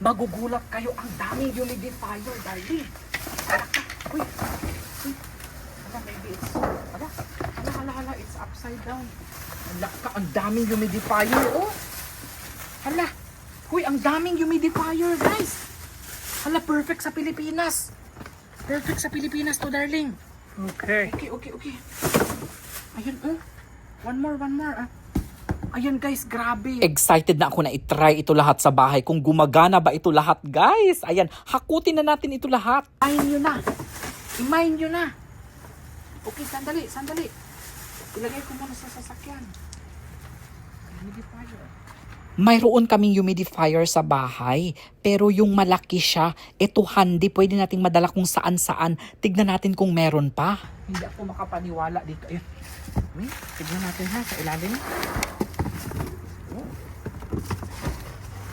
Magugulat kayo. Ang daming humidifier, darling. Hala. Uy. Uy. Hala, maybe it's... Hala. Hala, hala, hala. It's upside down. Hala ka. Ang daming humidifier, oh. Hala. Uy, ang daming humidifier, guys. Hala, perfect sa Pilipinas. Perfect sa Pilipinas to, darling. Okay. Okay, okay, okay. Ayun, oh. One more, one more, ah. Ayan guys, grabe. Excited na ako na itry ito lahat sa bahay kung gumagana ba ito lahat guys. Ayan, hakutin na natin ito lahat. Imayin nyo na. Imayin nyo na. Okay, sandali, sandali. Ilagay ko muna sa sasakyan. Humidifier. Mayroon kaming humidifier sa bahay, pero yung malaki siya, ito handy, pwede nating madala kung saan saan. Tignan natin kung meron pa. Hindi ako makapaniwala dito. Ayun. Tignan natin ha, sa ilalim. Oh.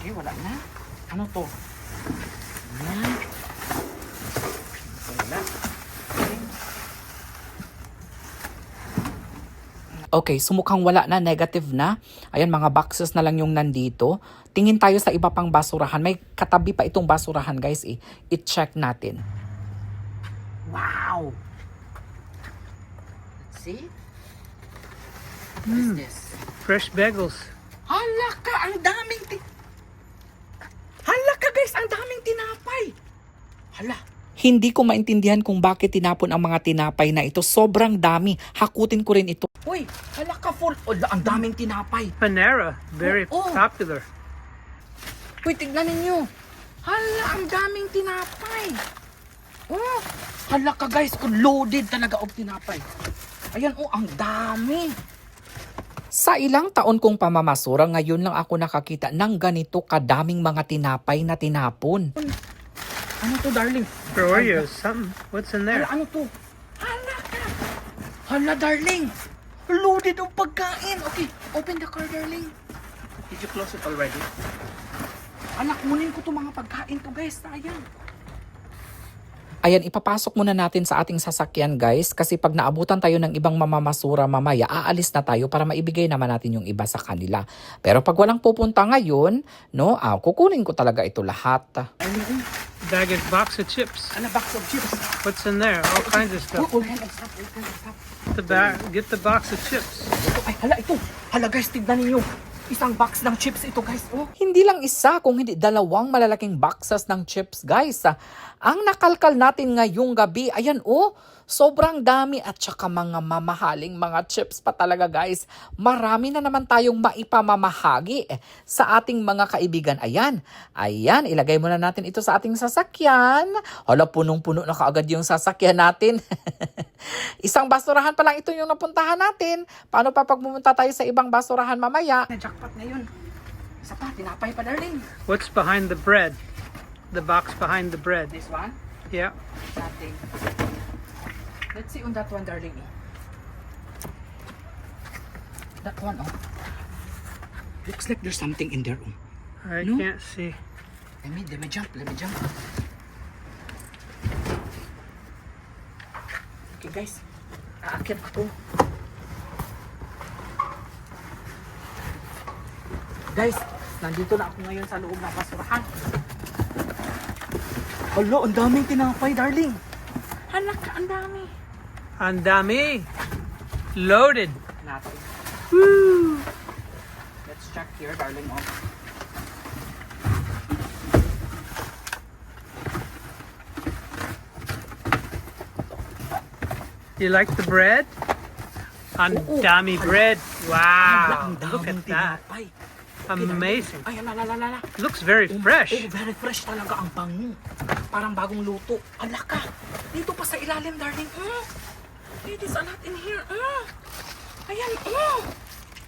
Okay, wala na. Ano to? Ayan. Wala. Okay. Okay, sumukhang wala na, negative na. Ayan, mga boxes na lang yung nandito. Tingin tayo sa iba pang basurahan. May katabi pa itong basurahan, guys. Eh. I-check natin. Wow! Let's see. What is Hmm. this? Fresh bagels. Hala ka, ang daming guys, ang daming tinapay. Hala. Hindi ko maintindihan kung bakit tinapon ang mga tinapay na ito. Sobrang dami. Hakutin ko rin ito. Uy, hala ka full. Oh, ang daming tinapay. Panera. Very Oh, oh. popular. Uy, tignan ninyo. Hala, ang daming tinapay. Oh, hala ka guys, loaded talaga of tinapay. Ayan, oh, ang dami. Sa ilang taon kong pamamasura, ngayon lang ako nakakita ng ganito kadaming mga tinapay na tinapon. Ano to, darling? For Oreos, something. What's in Hala, there? ano to? Hala ka. Hala, darling. Loaded of pagkain. Okay, open the car, darling. Did you close it already? Hala, kunin ko to mga pagkain to, guys. Sayang. Ayan, ipapasok muna natin sa ating sasakyan guys kasi pag naabutan tayo ng ibang mamamasura mamaya, aalis na tayo para maibigay naman natin yung iba sa kanila. Pero pag walang pupunta ngayon, no, ah, kukunin ko talaga ito lahat. Ano? Bag of box of chips. Ano, box of chips? What's in there? All kinds of stuff. Oh, oh, hold on, stop, hold on, stop. The ba- get the box of chips. Ito, ay, hala, ito. Hala, guys, tignan ninyo. Isang box ng chips ito, guys. Oh. Hindi lang isa, kung hindi dalawang malalaking boxes ng chips, guys. Ang nakalkal natin ngayong gabi, ayan, oh, sobrang dami at saka mga mamahaling mga chips pa talaga, guys. Marami na naman tayong maipamamahagi eh, sa ating mga kaibigan. Ayan, ayan, ilagay muna natin ito sa ating sasakyan. Hala, punong-puno na kaagad yung sasakyan natin. Isang basurahan pa lang ito yung napuntahan natin. Paano pa pag pumunta tayo sa ibang basurahan mamaya? Na-jackpot ngayon. Isa pa, tinapay pa darling. What's behind the bread? The box behind the bread. This one? Yeah. Nothing. Let's see on that one, darling. That one, oh. Looks like there's something in there, oh. I No? can't see. Let me, let me jump, let me jump. Okay, guys. Aakyat ako. Guys, nandito na ako ngayon sa loob ng basurahan. Hala, ang daming tinapay, darling. Hala ka, ang dami. Andami. Loaded. Natin. Woo! Let's check here, darling. Oh. You like the bread? Andami bread. Hala, Wow. ang Look daming at that. tinapay. Amazing. Ay, ala, ala, ala. Looks very fresh. Oh, very fresh talaga ang bango. Parang bagong luto. Ala ka. Dito pa sa ilalim, darling. Mm. It is a lot in here. Mm. Ayan, mm.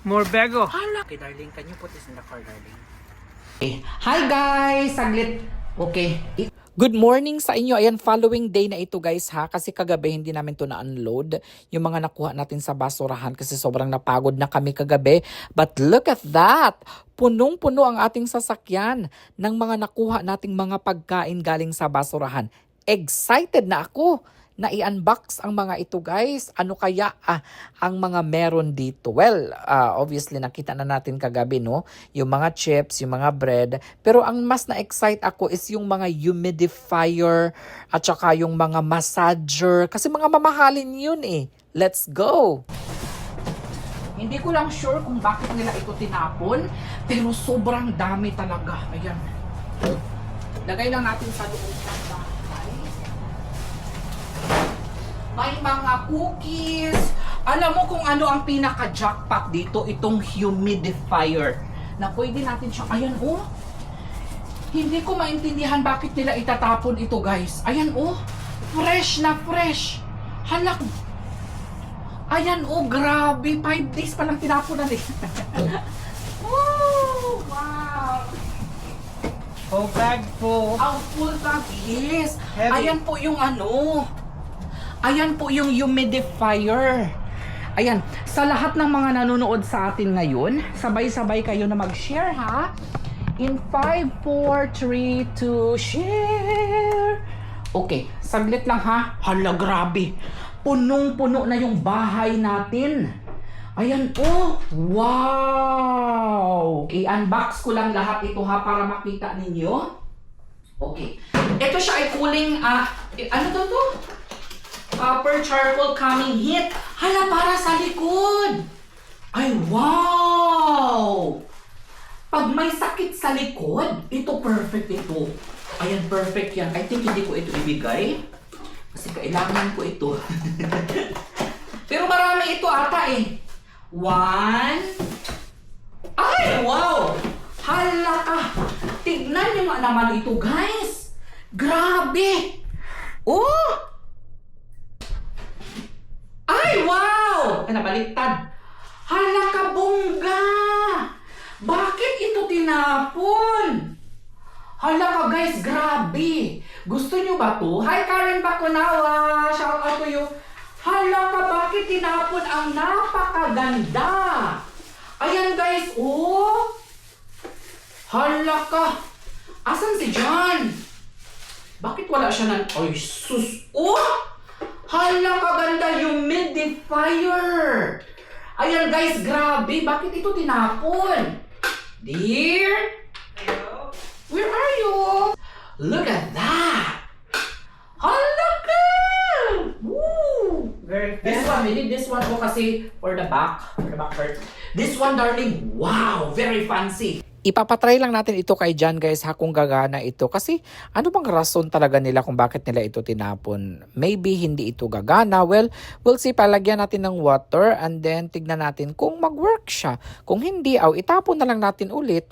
More bagel. Hala. Okay, darling, can you put this in the car, darling? Okay. Hi, guys! Saglit. Okay. Good morning sa inyo. Ayan, following day na ito guys ha. Kasi kagabi hindi namin to na-unload. Yung mga nakuha natin sa basurahan kasi sobrang napagod na kami kagabi. But look at that! Punong-puno ang ating sasakyan ng mga nakuha nating mga pagkain galing sa basurahan. Excited na ako na i-unbox ang mga ito guys. Ano kaya ah, ang mga meron dito? Well, ah, obviously nakita na natin kagabi no, yung mga chips, yung mga bread. Pero ang mas na-excite ako is yung mga humidifier at saka yung mga massager. Kasi mga mamahalin yun eh. Let's go! Hindi ko lang sure kung bakit nila ito tinapon, pero sobrang dami talaga. Ayan. Lagay lang natin sa loob ng May mga cookies. Alam mo kung ano ang pinaka-jackpot dito? Itong humidifier. Na pwede natin siya, ayan oh. Hindi ko maintindihan bakit nila itatapon ito guys. Ayan oh. Fresh na fresh. Halak. Ayan oh, grabe. Five days pa lang tinapon na eh. oh, wow. Whole bag full. Ang full bag, yes. Heavy. Ayan po yung ano. Ayan po yung humidifier. Ayan, sa lahat ng mga nanonood sa atin ngayon, sabay-sabay kayo na mag-share ha. In 5, 4, 3, 2, share! Okay, saglit lang ha. Hala, grabe. Punong-puno na yung bahay natin. Ayan, oh! Wow! I-unbox ko lang lahat ito ha para makita ninyo. Okay. Ito siya ay cooling, ah, eh, ano to to? Copper charcoal coming heat. Hala, para sa likod. Ay, wow! Pag may sakit sa likod, ito perfect ito. Ayan, perfect yan. I think hindi ko ito ibigay. Kasi kailangan ko ito. Pero marami ito ata eh. One. Ay, wow! Hala ka! Tignan nga naman ito, guys! Grabe! Oh! Ay, Ay, nabaliktad. Hala ka, bongga! Bakit ito tinapon? Hala ka, guys, grabe! Gusto niyo ba to? Hi, Karen Bakunawa! Shout out to you! Hala ka, bakit tinapon ang napakaganda? Ayan, guys, oh! Hala ka! Asan si John? Bakit wala siya ng... Ay, sus! Oh! Hala kaganda humidifier! Ayan guys, grabe! Bakit ito tinapon? Dear? Where are you? Look at that! Hala ka! Woo! Very This one, we need this one po kasi for the back, for the back part. This one, darling, wow, very fancy. Ipapatry lang natin ito kay John guys ha kung gagana ito kasi ano bang rason talaga nila kung bakit nila ito tinapon. Maybe hindi ito gagana. Well, we'll see palagyan natin ng water and then tignan natin kung mag-work siya. Kung hindi, aw itapon na lang natin ulit.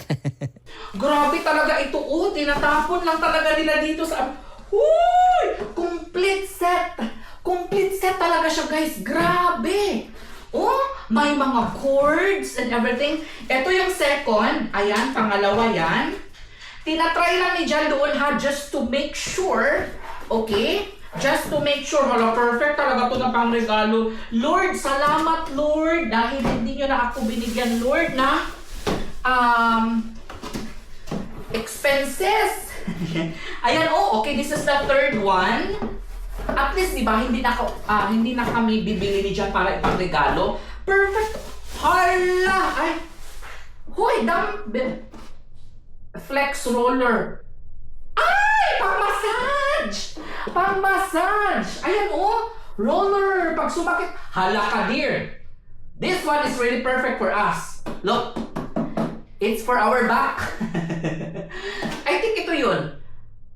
Grabe talaga ito. Oh, tinatapon lang talaga nila dito sa... Huy! Complete set! Complete set talaga siya, guys. Grabe! May mga cords and everything. Ito yung second. Ayan, pangalawa yan. Tinatry lang ni Jan doon ha, just to make sure. Okay? Just to make sure. Hala, perfect talaga to na pang regalo. Lord, salamat Lord. Dahil hindi nyo na ako binigyan, Lord, na um, expenses. Ayan, oh, okay, this is the third one. At least, di ba, hindi na, ah, hindi na kami bibili ni John para ipagregalo. Perfect! Hala! Ay! Hoy, dam... be- Flex roller. Ay! Pang-massage! Pang-massage! Ayan, oh! Roller! Pag sumakit, hala ka, dear! This one is really perfect for us. Look! It's for our back. I think ito yun.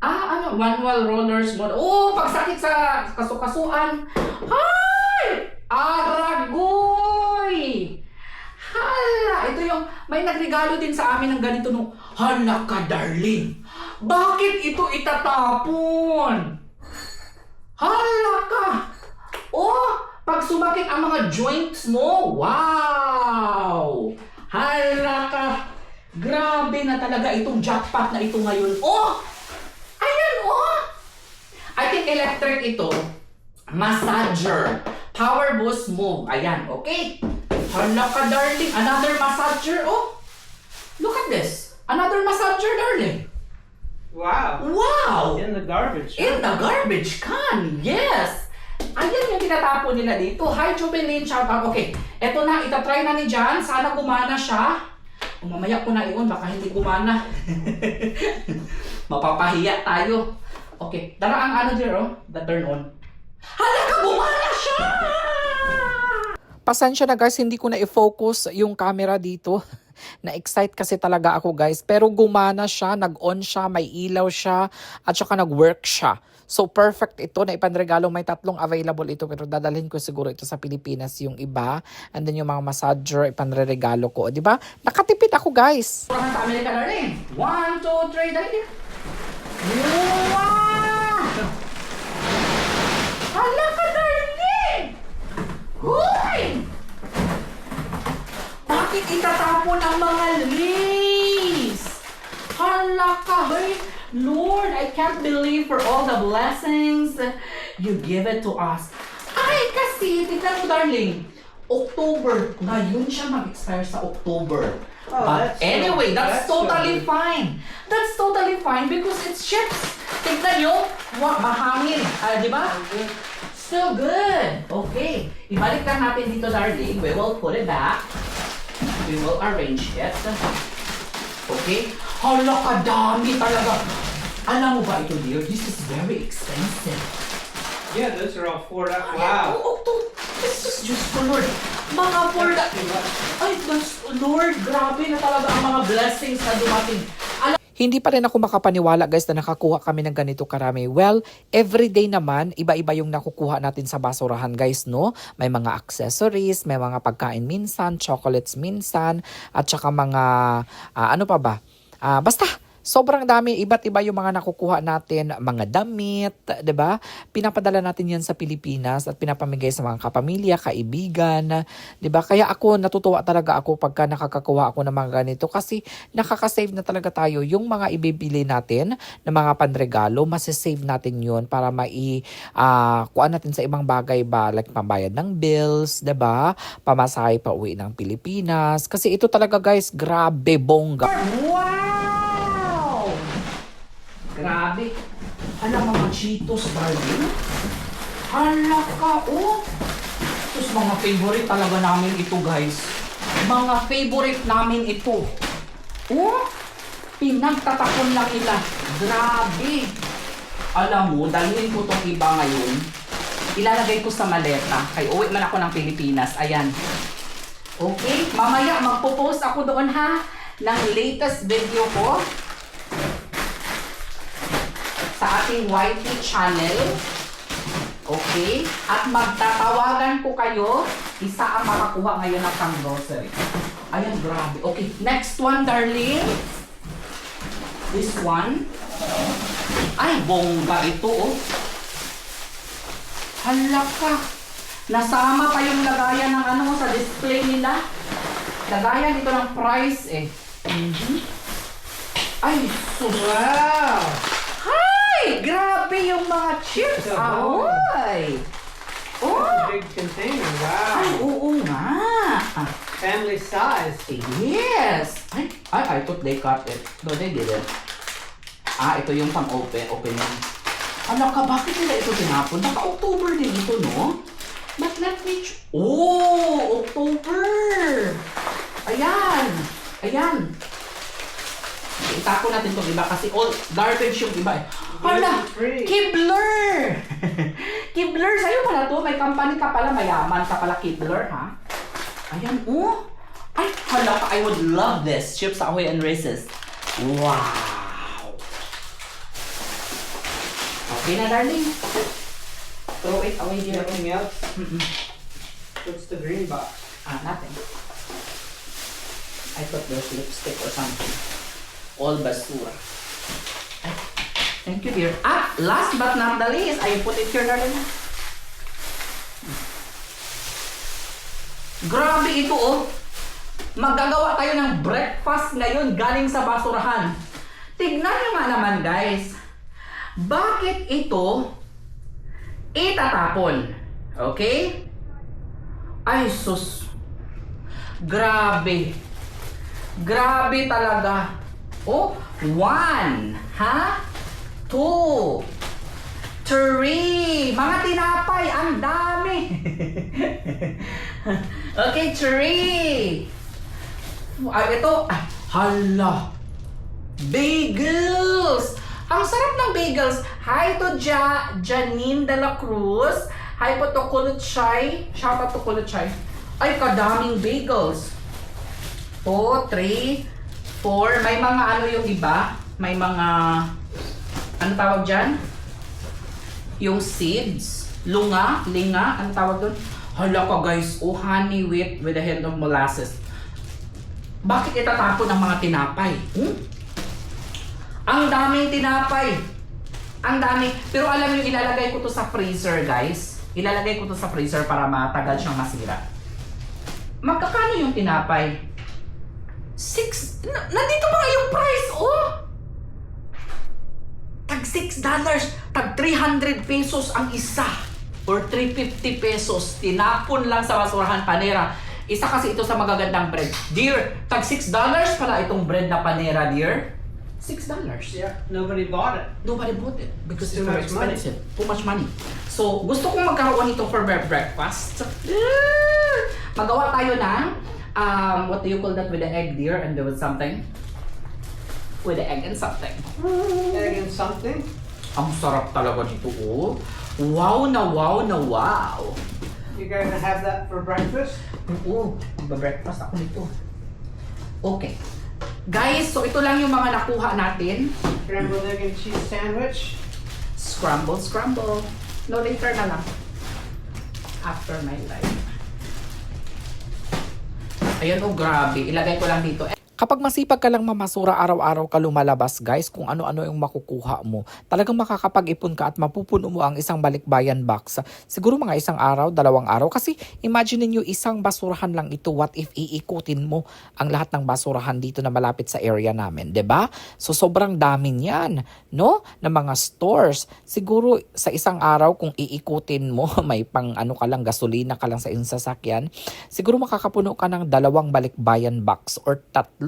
Ah, ano? Manual rollers mode. Oh, pagsakit sa kasukasuan. Hay! Aragoy! Hala! Ito yung, may nagregalo din sa amin ng ganito nung, hala ka, darling! Bakit ito itatapon? Hala ka! Oh, pag sumakit ang mga joints mo, wow! Hala ka! Grabe na talaga itong jackpot na ito ngayon. Oh! Ayan, oh! I think electric ito. Massager. Power boost move. Ayan, okay? Hala ka, darling. Another massager, oh! Look at this. Another massager, darling. Wow. Wow! In the garbage. In the garbage can, yes! Ayan yung tinatapon nila dito. Hi, Jubilin. Shout out. Okay, eto na. Itatry na ni Jan. Sana gumana siya. O, mamaya ko na iyon. Baka hindi gumana. Mapapahiya tayo. Okay, dara ang ano dear, oh. The turn on. Hala ka, gumana siya! Pasensya na guys, hindi ko na i-focus yung camera dito. Na-excite kasi talaga ako guys. Pero gumana siya, nag-on siya, may ilaw siya, at saka nag-work siya. So perfect ito na ipanregalo. May tatlong available ito pero dadalhin ko siguro ito sa Pilipinas yung iba. And then yung mga massager ipanregalo ko. Di ba? Nakatipid ako guys. Purahan sa Amerika na rin. One, two, three, dali. Wow! Hala ka, darling! Hoy! Bakit itatapon ang mga lace? Hala ka, hey, Lord, I can't believe for all the blessings you give it to us. Ay, kasi, tignan mo, darling. October, ngayon siya mag-expire sa October. Oh, But that's anyway, that's, that's totally fine. That's totally fine because it's chips. Tignan nyo, wa, mahangin. Ah, di ba? Still good. Okay. Ibalik lang natin dito, darling. We will put it back. We will arrange it. Okay? Hala ka dami talaga. Alam mo ba ito, dear? This is very expensive. Yeah, those are all four up. Ay, Wow. oo, to. This is just for Lord. Mga for the... Ay, Lord, grabe na talaga ang mga blessings na dumating. Hindi pa rin ako makapaniwala guys na nakakuha kami ng ganito karami. Well, everyday naman, iba-iba yung nakukuha natin sa basurahan guys, no? May mga accessories, may mga pagkain minsan, chocolates minsan, at saka mga, ah, ano pa ba? Ah, basta, Sobrang dami, iba't iba yung mga nakukuha natin, mga damit, 'di ba? Pinapadala natin 'yan sa Pilipinas at pinapamigay sa mga kapamilya, kaibigan, 'di ba? Kaya ako natutuwa talaga ako pagka nakakakuha ako ng mga ganito kasi nakaka-save na talaga tayo yung mga ibibili natin ng mga panregalo, masisave natin 'yon para mai ah kuha natin sa ibang bagay ba like pambayad ng bills, 'di ba? Pamasahe pa uwi ng Pilipinas kasi ito talaga guys, grabe bongga. Wow! Grabe. Alam mga Cheetos, darling. Hala ka, oh. Tapos mga favorite talaga namin ito, guys. Mga favorite namin ito. Oh, pinagtatapon lang nila. Grabe. Alam mo, dalhin ko tong iba ngayon. Ilalagay ko sa maleta. Kay uwi man ako ng Pilipinas. Ayan. Okay, mamaya magpo-post ako doon ha ng latest video ko sa ating YT channel. Okay? At magtatawagan ko kayo. Isa ang makakuha ngayon ng pang grocery. Ayan, grabe. Okay, next one, darling. This one. Ay, bongga ito, oh. Hala ka. Nasama pa yung lagayan ng ano sa display nila. Lagayan ito ng price eh. Mhm. Ay, sus. Wow. Hi! Grabe yung mga chips. Ito, Ahoy! Oh! Big container. Ay, Wow. oo nga. Family size. Yes! Ay, ay, I thought they cut it. No, they didn't. Ah, ito yung pang-open. Open yung... Ano ka, bakit nila ito tinapon? Naka-October din ito, no? But let me... Oh! October! Ayan! Ayan! Itako natin itong iba kasi all garbage yung iba eh. Hala! Kibler! Kibler, sa'yo pala to. May company ka pala, mayaman ka pala, Kibler, ha? Ayan, oh! Ay, hala I would love this. Chips Ahoy and Races. Wow! Okay na, darling. Throw it away dear. Nothing else. Mm-mm. What's the green box? Ah, nothing. I thought there's lipstick or something. All basura. Ay, thank you, dear. Ah, last but not the least, I put it here, darling. Grabe ito, oh. Magagawa tayo ng breakfast ngayon galing sa basurahan. Tignan nyo nga naman, guys. Bakit ito itatapon? Okay? Ay, sus. Grabe. Grabe talaga. Oh, one. Ha? Two. Tree! Mga tinapay! Ang dami! okay, tree! Ay, ito. Ay, hala! Bagels! Ang sarap ng bagels. Hi to ja Janine de la Cruz. Hi po to Kuluchay. Shout out to Kuluchay. Ay, kadaming bagels. 2, 3, 4. May mga ano yung iba. May mga, ano tawag dyan? Yung seeds. Lunga, linga, ano tawag doon? Hala ka guys, oh honey wheat with a hint of molasses. Bakit itatapon ang mga tinapay? Hmm? Ang daming tinapay. Ang dami. Pero alam niyo, ilalagay ko to sa freezer, guys. Ilalagay ko to sa freezer para matagal siyang masira. Magkakano yung tinapay? Six, na, nandito pa nga yung price, oh! Tag 6 dollars, tag 300 pesos ang isa. Or 350 pesos. Tinapon lang sa basurahan panera. Isa kasi ito sa magagandang bread. Dear, tag 6 dollars pala itong bread na panera, dear. 6 dollars. Yeah, nobody bought it. Nobody bought it because it's Too too much money. expensive. Too much money. So, gusto kong magkaroon nito for my breakfast. Magawa tayo ng, um, what do you call that with the egg, dear? And there was something? With the egg and something. Egg and something. Ang sarap talaga nito, oh. Wow na wow na wow. You gonna have that for breakfast? Oo, magba-breakfast ako nito. Okay. Guys, so ito lang yung mga nakuha natin. Scrambled egg and cheese sandwich. Scramble, scramble. No, later na lang. After my life. Ayan oh, grabe. Ilagay ko lang dito. Kapag masipag ka lang mamasura araw-araw ka lumalabas guys kung ano-ano yung makukuha mo, talagang makakapag-ipon ka at mapupuno mo ang isang balikbayan box. Siguro mga isang araw, dalawang araw. Kasi imagine niyo isang basurahan lang ito. What if iikutin mo ang lahat ng basurahan dito na malapit sa area namin, 'di ba? So sobrang dami niyan, no? Na mga stores. Siguro sa isang araw kung iikutin mo, may pang ano ka lang gasolina ka lang sa iyong sasakyan, siguro makakapuno ka ng dalawang balikbayan box or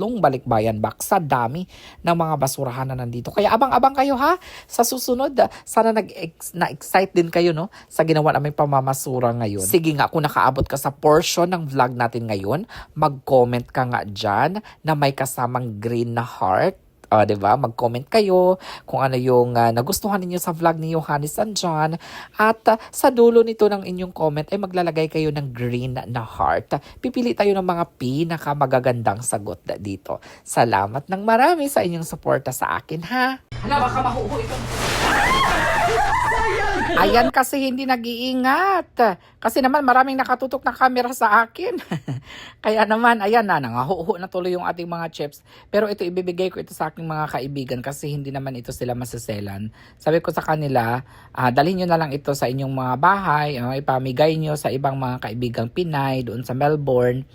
tatlong balikbayan box sa dami ng mga basurahan na nandito. Kaya abang-abang kayo ha sa susunod. Sana nag na-excite din kayo no sa ginawa naming pamamasura ngayon. Sige nga kung nakaabot ka sa portion ng vlog natin ngayon, mag-comment ka nga dyan na may kasamang green na heart Ah, 'di? Mag-comment kayo kung ano yung ah, nagustuhan ninyo sa vlog ni Johannes and John at ah, sa dulo nito ng inyong comment ay maglalagay kayo ng green na heart. Pipili tayo ng mga pinakamagagandang sagot dito. Salamat ng marami sa inyong suporta sa akin ha. Hala baka mahuho ito. Ayan kasi hindi nag-iingat. Kasi naman maraming nakatutok na camera sa akin. Kaya naman, ayan na, nangahuho na tuloy yung ating mga chips. Pero ito, ibibigay ko ito sa aking mga kaibigan kasi hindi naman ito sila masaselan. Sabi ko sa kanila, ah, dalhin nyo na lang ito sa inyong mga bahay, ah, ipamigay nyo sa ibang mga kaibigang Pinay doon sa Melbourne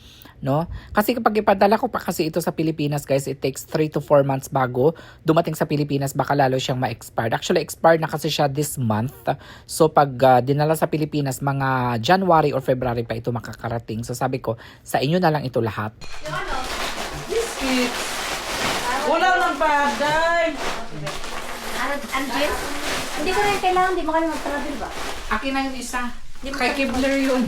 no? Kasi kapag ipadala ko pa kasi ito sa Pilipinas, guys, it takes 3 to 4 months bago dumating sa Pilipinas, baka lalo siyang ma-expired. Actually, expired na kasi siya this month. So, pag ah, dinala sa Pilipinas, mga January or February pa ito makakarating. So, sabi ko, sa inyo na lang ito lahat. Biscuits! Wala ng bagay! Ano, ano, Jim? Hindi ko rin kailangan, di mo kami mag-travel ba? Akin na yung isa. Kay Kibler yun.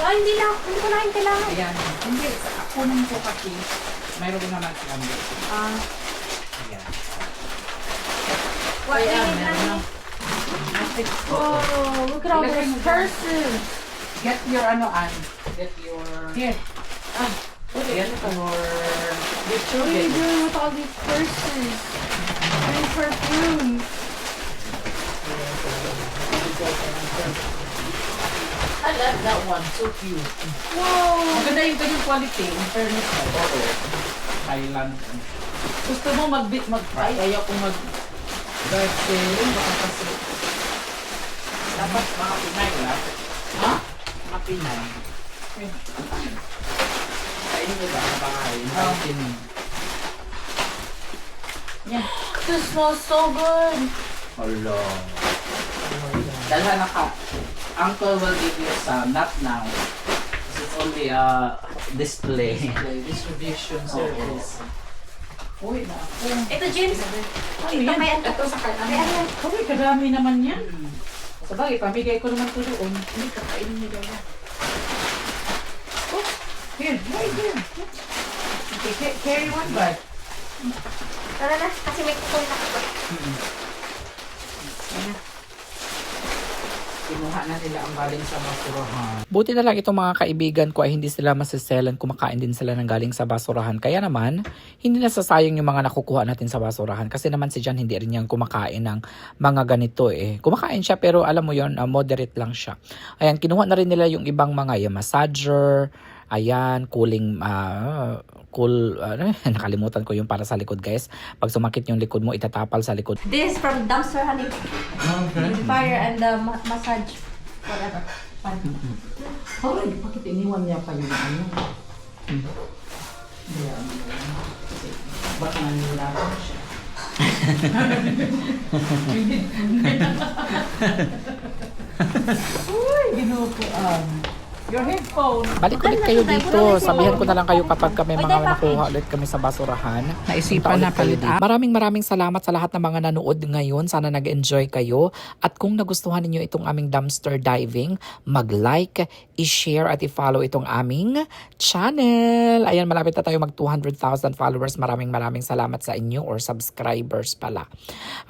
Ah, hindi na, hindi ko na rin kailangan. Ayan. Hindi, kunin ko kasi. Mayroon naman si Amber. Ah, Ayan. what Ayan, meron na. lang? Oh, look at all Ilagay those mo dyan. purses. Get your ano, Ann. Get your... Here. Ah, get your... Get What your... are you doing with all these purses? And perfume. I love that one. So cute. Whoa. Maganda yung ganyung quality. In fairness mo. Oo. Thailand. Gusto mo mag-bit mag-try? Ayaw ko mag... Kasi, baka kasi... Dapat mga Pinay lang. Ha? Mga Pinay. Kainin mo ba sa bahay? Pinay. Yan. This smells so good. Hello. Dalhan na ka. Uncle will give you some, not now. This is only a display. distribution service. Uy, na ako. Ito, James. Ano Ito, yan? ano? Ito sa kanan. Kay ano? Uy, kadami naman yan. Sabagay, pamigay ko naman ito doon. Hindi, kakainin niyo daw yan. Oh, here, here, here. Okay, ca- carry one bag. Tara na, kasi may kukunin ako. Kinuha na nila ang galing sa basurahan. Buti na lang itong mga kaibigan ko ay hindi sila masiselan kumakain din sila ng galing sa basurahan. Kaya naman, hindi nasasayang yung mga nakukuha natin sa basurahan. Kasi naman si Jan hindi rin yan kumakain ng mga ganito eh. Kumakain siya pero alam mo yon moderate lang siya. Ayan, kinuha na rin nila yung ibang mga yung massager, Ayan, cooling, ah, cool, ano, nakalimutan ko yung para sa likod guys. Pag sumakit yung likod mo, itatapal sa likod. This is from dumpster, honey. Fire and the ma- massage. Whatever. Fun. Hoy, bakit iniwan niya pa yung ano? Kasi Baka nanirapan siya. Uy, ginupuan. Your headphone. Balik-balik kayo dito. Sabihan ko na lang kayo kapag kami mga nakuha ulit kami sa basurahan. Naisipan na palit Maraming maraming salamat sa lahat ng mga nanood ngayon. Sana nag-enjoy kayo. At kung nagustuhan ninyo itong aming dumpster diving, mag-like, i-share at i-follow itong aming channel. Ayan, malapit na tayo mag 200,000 followers. Maraming maraming salamat sa inyo or subscribers pala.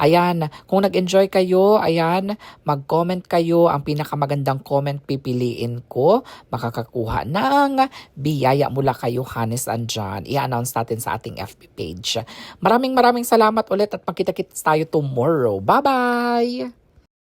Ayan, kung nag-enjoy kayo, ayan, mag-comment kayo. Ang pinakamagandang comment pipiliin ko. Makakakuha ng biyaya mula kayo, Hannes and John. I-announce natin sa ating FB page. Maraming maraming salamat ulit at magkita-kits tayo tomorrow. Bye-bye!